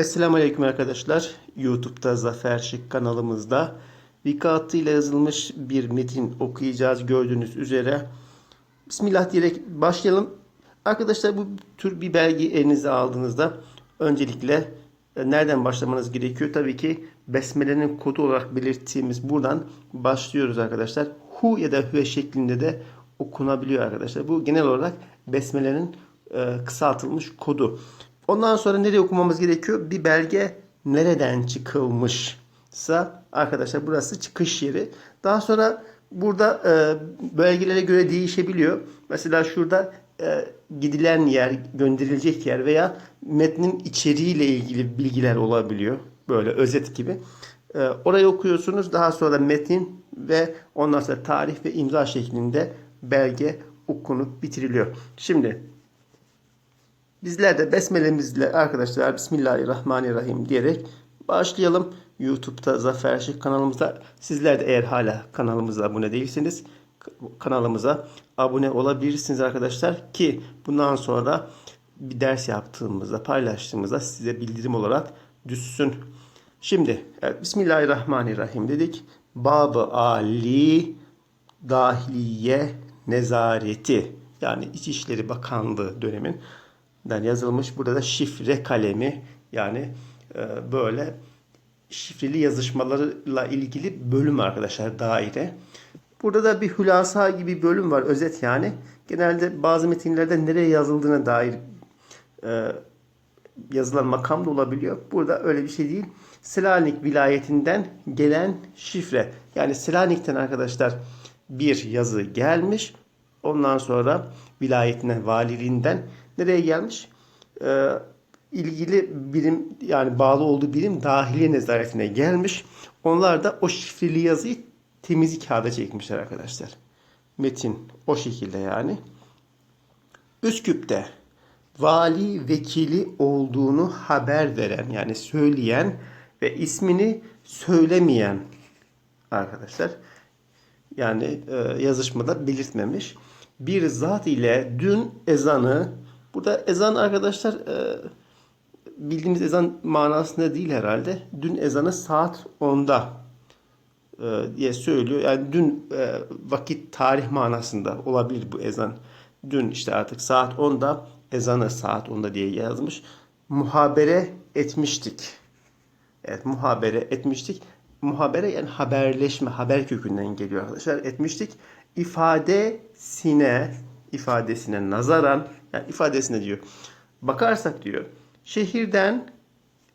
Esselamu Aleyküm arkadaşlar. YouTube'da Zafer Şık kanalımızda Vikatı ile yazılmış bir metin okuyacağız gördüğünüz üzere. Bismillah diyerek başlayalım. Arkadaşlar bu tür bir belge elinize aldığınızda öncelikle e, nereden başlamanız gerekiyor? Tabii ki Besmele'nin kodu olarak belirttiğimiz buradan başlıyoruz arkadaşlar. Hu ya da hüve şeklinde de okunabiliyor arkadaşlar. Bu genel olarak Besmele'nin e, kısaltılmış kodu. Ondan sonra nereye okumamız gerekiyor? Bir belge nereden çıkılmışsa arkadaşlar burası çıkış yeri. Daha sonra burada e, bölgelere göre değişebiliyor. Mesela şurada e, gidilen yer, gönderilecek yer veya metnin içeriğiyle ilgili bilgiler olabiliyor. Böyle özet gibi. E, orayı okuyorsunuz. Daha sonra metin ve ondan sonra tarih ve imza şeklinde belge okunup bitiriliyor. Şimdi Bizler de besmelemizle arkadaşlar Bismillahirrahmanirrahim diyerek başlayalım. YouTube'da Zafer Şık kanalımızda sizler de eğer hala kanalımıza abone değilseniz kanalımıza abone olabilirsiniz arkadaşlar ki bundan sonra bir ders yaptığımızda paylaştığımızda size bildirim olarak düşsün. Şimdi evet, Bismillahirrahmanirrahim dedik. Babı Ali Dahiliye Nezareti yani İçişleri Bakanlığı dönemin den yazılmış. Burada da şifre kalemi yani e, böyle şifreli yazışmalarla ilgili bölüm arkadaşlar daire. Burada da bir hülasa gibi bölüm var özet yani. Genelde bazı metinlerde nereye yazıldığına dair e, yazılan makam da olabiliyor. Burada öyle bir şey değil. Selanik vilayetinden gelen şifre. Yani Selanik'ten arkadaşlar bir yazı gelmiş. Ondan sonra vilayetinden, valiliğinden nereye gelmiş? Ee, ilgili birim yani bağlı olduğu birim dahiliye nezaretine gelmiş. Onlar da o şifreli yazıyı temizlik kağıda çekmişler arkadaşlar. Metin o şekilde yani. Üsküp'te vali vekili olduğunu haber veren yani söyleyen ve ismini söylemeyen arkadaşlar yani e, yazışmada belirtmemiş. Bir zat ile dün ezanı burada ezan arkadaşlar e, bildiğimiz ezan manasında değil herhalde. Dün ezanı saat 10'da e, diye söylüyor. Yani dün e, vakit tarih manasında olabilir bu ezan. Dün işte artık saat 10'da ezanı saat 10'da diye yazmış. Muhabere etmiştik. Evet muhabere etmiştik. Muhabere yani haberleşme, haber kökünden geliyor arkadaşlar. Etmiştik. İfadesine, ifadesine nazaran, yani ifadesine diyor. Bakarsak diyor. Şehirden,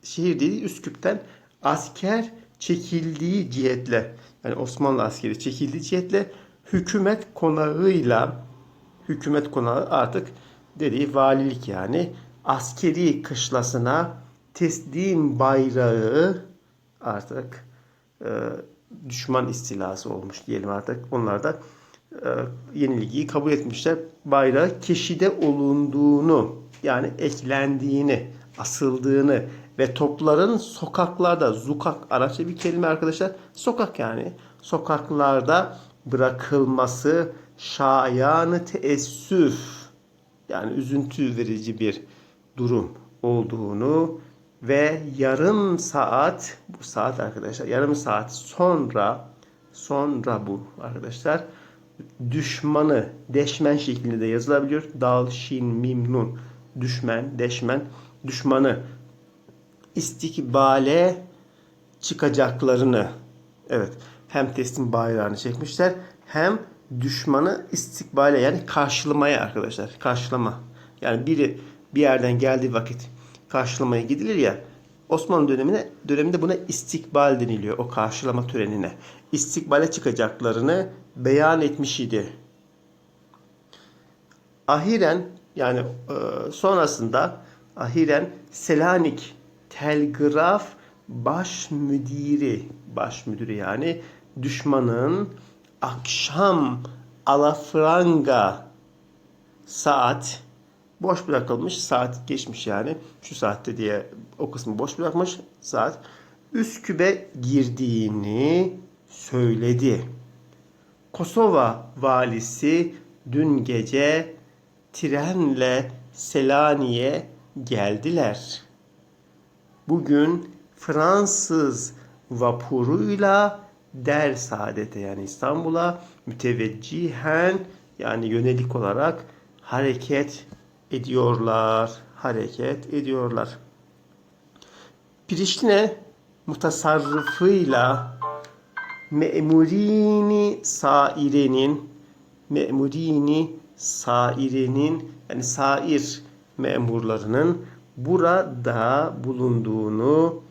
şehir değil Üsküp'ten asker çekildiği cihetle, yani Osmanlı askeri çekildiği cihetle hükümet konağıyla, hükümet konağı artık dediği valilik yani askeri kışlasına teslim bayrağı artık e, düşman istilası olmuş diyelim artık. Onlar da yenilgiyi kabul etmişler. Bayrağı keşide olunduğunu yani eklendiğini, asıldığını ve topların sokaklarda zukak Arapça bir kelime arkadaşlar. Sokak yani sokaklarda bırakılması şayanı teessüf yani üzüntü verici bir durum olduğunu ve yarım saat bu saat arkadaşlar yarım saat sonra sonra bu arkadaşlar düşmanı deşmen şeklinde de yazılabiliyor. Dal, şin, mim, nun. Düşmen, deşmen, düşmanı istikbale çıkacaklarını evet hem teslim bayrağını çekmişler hem düşmanı istikbale yani karşılamaya arkadaşlar karşılama yani biri bir yerden geldiği vakit karşılamaya gidilir ya Osmanlı dönemine döneminde buna istikbal deniliyor o karşılama törenine. İstikbale çıkacaklarını beyan etmiş idi. Ahiren yani e, sonrasında ahiren Selanik Telgraf baş müdiri baş müdürü yani düşmanın akşam alafranga saat boş bırakılmış saat geçmiş yani şu saatte diye o kısmı boş bırakmış saat Üsküp'e girdiğini söyledi. Kosova valisi dün gece trenle Selanik'e geldiler. bugün Fransız vapuruyla der saadete yani İstanbul'a müteveccihen yani yönelik olarak hareket ediyorlar. Hareket ediyorlar. Priştine mutasarrıfıyla me'murini sairenin me'murini sairenin yani sair memurlarının burada bulunduğunu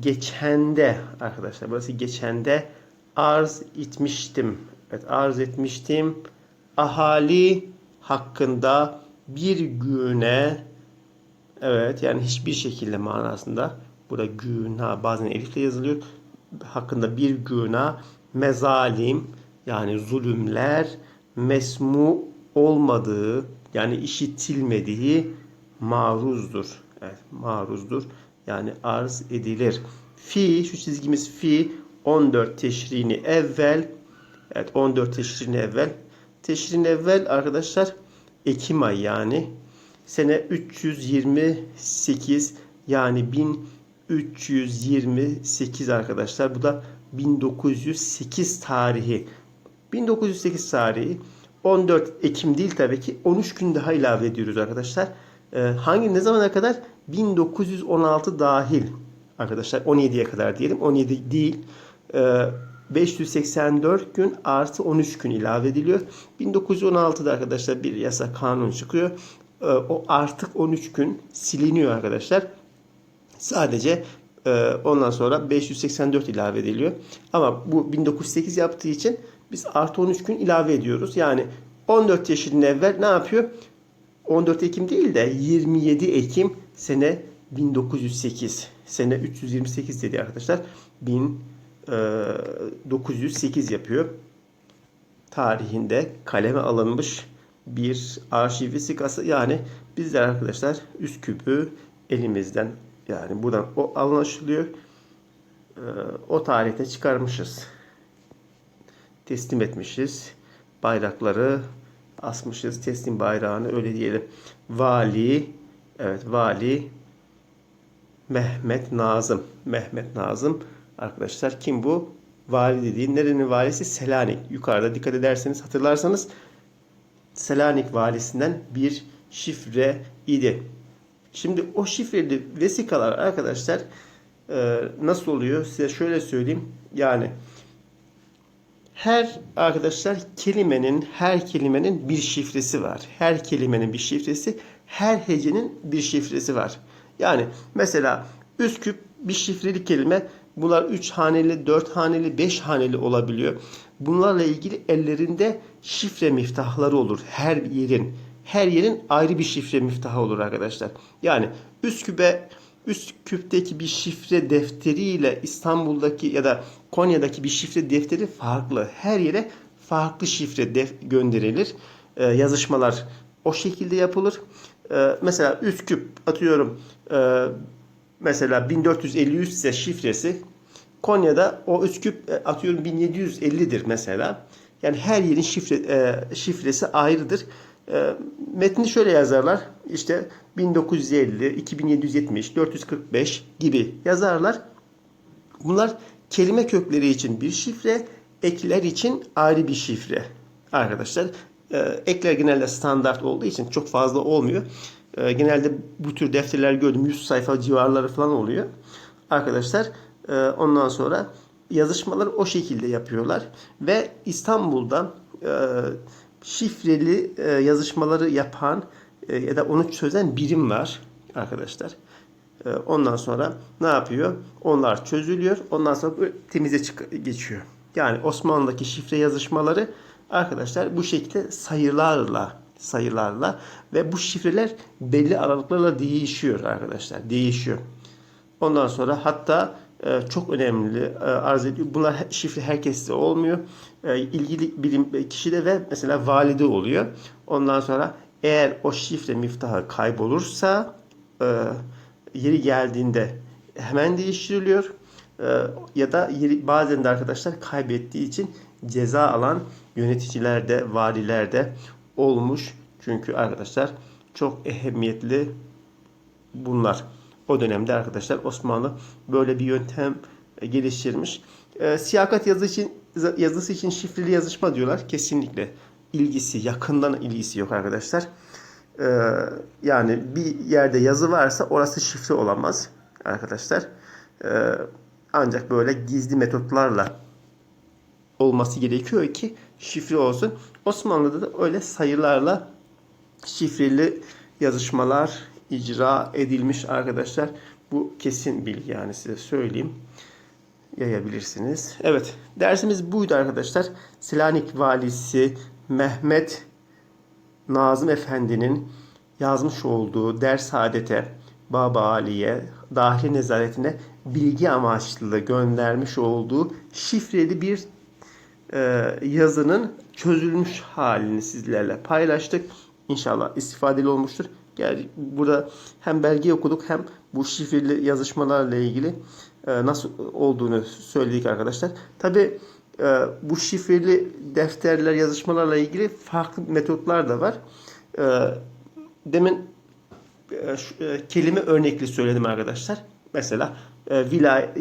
geçende arkadaşlar burası geçende arz etmiştim. Evet arz etmiştim. Ahali hakkında bir güne evet yani hiçbir şekilde manasında burada günah bazen elifle yazılıyor. Hakkında bir günah mezalim yani zulümler mesmu olmadığı yani işitilmediği maruzdur. Evet maruzdur. Yani arz edilir. Fi şu çizgimiz fi 14 teşrini evvel evet 14 teşrini evvel teşrin evvel arkadaşlar Ekim ayı yani sene 328 yani 1328 arkadaşlar bu da 1908 tarihi 1908 tarihi 14 Ekim değil tabii ki 13 gün daha ilave ediyoruz arkadaşlar. Ee, hangi ne zamana kadar? 1916 dahil arkadaşlar 17'ye kadar diyelim 17 değil. Ee, 584 gün artı 13 gün ilave ediliyor. 1916'da arkadaşlar bir yasa kanun çıkıyor. Ee, o artık 13 gün siliniyor arkadaşlar. Sadece e, ondan sonra 584 ilave ediliyor. Ama bu 1908 yaptığı için biz artı 13 gün ilave ediyoruz. Yani 14 yaşının evvel ne yapıyor? 14 Ekim değil de 27 Ekim sene 1908. Sene 328 dedi arkadaşlar. 1908 yapıyor. Tarihinde kaleme alınmış bir arşiv vesikası. Yani bizler arkadaşlar Üsküp'ü elimizden yani buradan o anlaşılıyor. O tarihte çıkarmışız. Teslim etmişiz. Bayrakları asmışız. Teslim bayrağını öyle diyelim. Vali evet vali Mehmet Nazım. Mehmet Nazım arkadaşlar kim bu? Vali dediğin nerenin valisi? Selanik. Yukarıda dikkat ederseniz hatırlarsanız Selanik valisinden bir şifre idi. Şimdi o şifreli vesikalar arkadaşlar e, nasıl oluyor? Size şöyle söyleyeyim. Yani her arkadaşlar kelimenin her kelimenin bir şifresi var. Her kelimenin bir şifresi, her hecenin bir şifresi var. Yani mesela Üsküp bir şifreli kelime. Bunlar 3 haneli, 4 haneli, 5 haneli olabiliyor. Bunlarla ilgili ellerinde şifre miftahları olur her yerin. Her yerin ayrı bir şifre miftahı olur arkadaşlar. Yani Üsküp'e Üsküp'teki bir şifre defteriyle İstanbul'daki ya da Konya'daki bir şifre defteri farklı. Her yere farklı şifre def gönderilir. Ee, yazışmalar o şekilde yapılır. Ee, mesela Üsküp atıyorum e, mesela 1453 ise şifresi Konya'da o Üsküp e, atıyorum 1750'dir mesela. Yani her yerin şifre, e, şifresi ayrıdır. E, metni şöyle yazarlar. İşte 1950, 2770, 445 gibi yazarlar. Bunlar kelime kökleri için bir şifre, ekler için ayrı bir şifre. Arkadaşlar e, ekler genelde standart olduğu için çok fazla olmuyor. E, genelde bu tür defterler gördüm 100 sayfa civarları falan oluyor. Arkadaşlar e, ondan sonra yazışmaları o şekilde yapıyorlar. Ve İstanbul'da e, şifreli e, yazışmaları yapan e, ya da onu çözen birim var arkadaşlar. E, ondan sonra ne yapıyor? Onlar çözülüyor. Ondan sonra temize çık- geçiyor. Yani Osmanlı'daki şifre yazışmaları arkadaşlar bu şekilde sayılarla sayılarla ve bu şifreler belli aralıklarla değişiyor arkadaşlar. Değişiyor. Ondan sonra hatta e, çok önemli e, arz ediyor. Bunlar şifre herkeste olmuyor. E, ilgili bilim kişide ve mesela valide oluyor. Ondan sonra eğer o şifre miftahı kaybolursa yeri geldiğinde hemen değiştiriliyor. Ya da bazen de arkadaşlar kaybettiği için ceza alan yöneticiler de, valiler de olmuş. Çünkü arkadaşlar çok ehemmiyetli bunlar. O dönemde arkadaşlar Osmanlı böyle bir yöntem geliştirmiş. E, siyakat yazı için, yazısı için şifreli yazışma diyorlar. Kesinlikle ilgisi, yakından ilgisi yok arkadaşlar. E, yani bir yerde yazı varsa orası şifre olamaz arkadaşlar. E, ancak böyle gizli metotlarla olması gerekiyor ki şifre olsun. Osmanlı'da da öyle sayılarla şifreli yazışmalar icra edilmiş arkadaşlar. Bu kesin bilgi yani size söyleyeyim. Yayabilirsiniz. Evet dersimiz buydu arkadaşlar. Selanik valisi Mehmet Nazım Efendi'nin yazmış olduğu ders adete Baba Ali'ye dahili nezaretine bilgi amaçlı göndermiş olduğu şifreli bir yazının çözülmüş halini sizlerle paylaştık. İnşallah istifadeli olmuştur. Yani burada hem belge okuduk hem bu şifreli yazışmalarla ilgili e, nasıl olduğunu söyledik arkadaşlar. Tabi e, bu şifreli defterler, yazışmalarla ilgili farklı metotlar da var. E, demin e, e, kelime örnekli söyledim arkadaşlar. Mesela e, vilayet,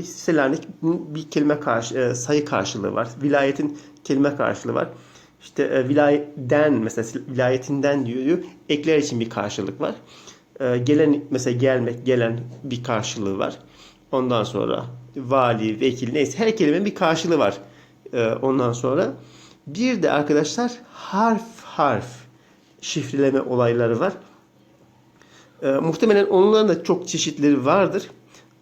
bir kelime karşı, e, sayı karşılığı var. Vilayetin kelime karşılığı var. İşte e, vilayetten mesela vilayetinden diyor, diyor. Ekler için bir karşılık var. E, gelen mesela gelmek, gelen bir karşılığı var. Ondan sonra vali, vekil neyse her kelimenin bir karşılığı var. E, ondan sonra bir de arkadaşlar harf harf şifreleme olayları var. E, muhtemelen onların da çok çeşitleri vardır.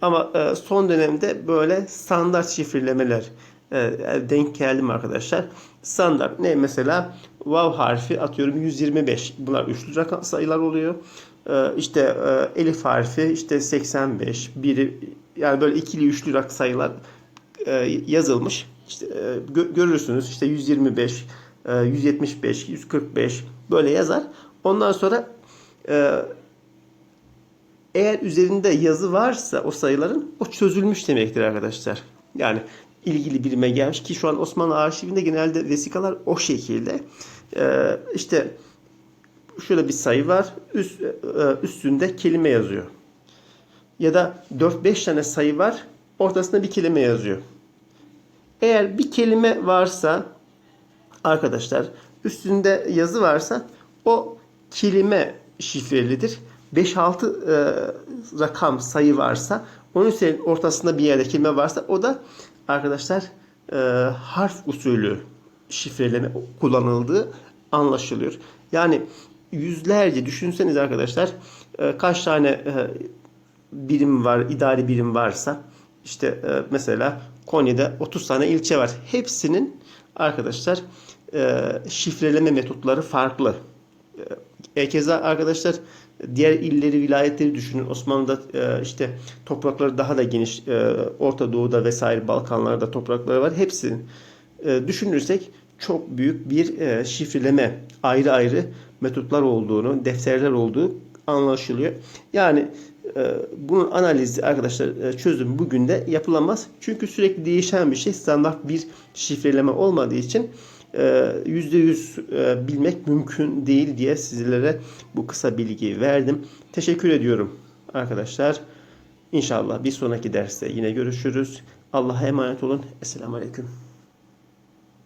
Ama e, son dönemde böyle standart şifrelemeler e, denk geldim arkadaşlar. Standart ne mesela vav harfi atıyorum 125. Bunlar üçlü rakam sayılar oluyor. E, işte e, elif harfi işte 85. Biri yani böyle ikili üçlü rak sayılar e, yazılmış. İşte e, gö- görürsünüz işte 125, e, 175, 145 böyle yazar. Ondan sonra e, eğer üzerinde yazı varsa o sayıların o çözülmüş demektir arkadaşlar. Yani ilgili birime gelmiş ki şu an Osmanlı arşivinde genelde vesikalar o şekilde. Ee, işte şöyle bir sayı var. Üst, e, üstünde kelime yazıyor. Ya da 4-5 tane sayı var. Ortasında bir kelime yazıyor. Eğer bir kelime varsa arkadaşlar üstünde yazı varsa o kelime şifrelidir. 5-6 e, rakam sayı varsa onun ortasında bir yerde kelime varsa o da arkadaşlar e, harf usulü şifreleme kullanıldığı anlaşılıyor. Yani yüzlerce düşünseniz arkadaşlar e, kaç tane e, birim var, idari birim varsa işte e, mesela Konya'da 30 tane ilçe var. Hepsinin arkadaşlar e, şifreleme metotları farklı. E, keza arkadaşlar diğer illeri, vilayetleri düşünün. Osmanlı'da e, işte toprakları daha da geniş. E, Orta Doğu'da vesaire Balkanlarda toprakları var. Hepsini e, düşünürsek çok büyük bir e, şifreleme ayrı ayrı metotlar olduğunu, defterler olduğu anlaşılıyor. Yani e, bunun analizi arkadaşlar e, çözüm bugün de yapılamaz. Çünkü sürekli değişen bir şey standart bir şifreleme olmadığı için %100 e, bilmek mümkün değil diye sizlere bu kısa bilgiyi verdim. Teşekkür ediyorum arkadaşlar. İnşallah bir sonraki derste yine görüşürüz. Allah'a emanet olun. Esselamu Aleyküm.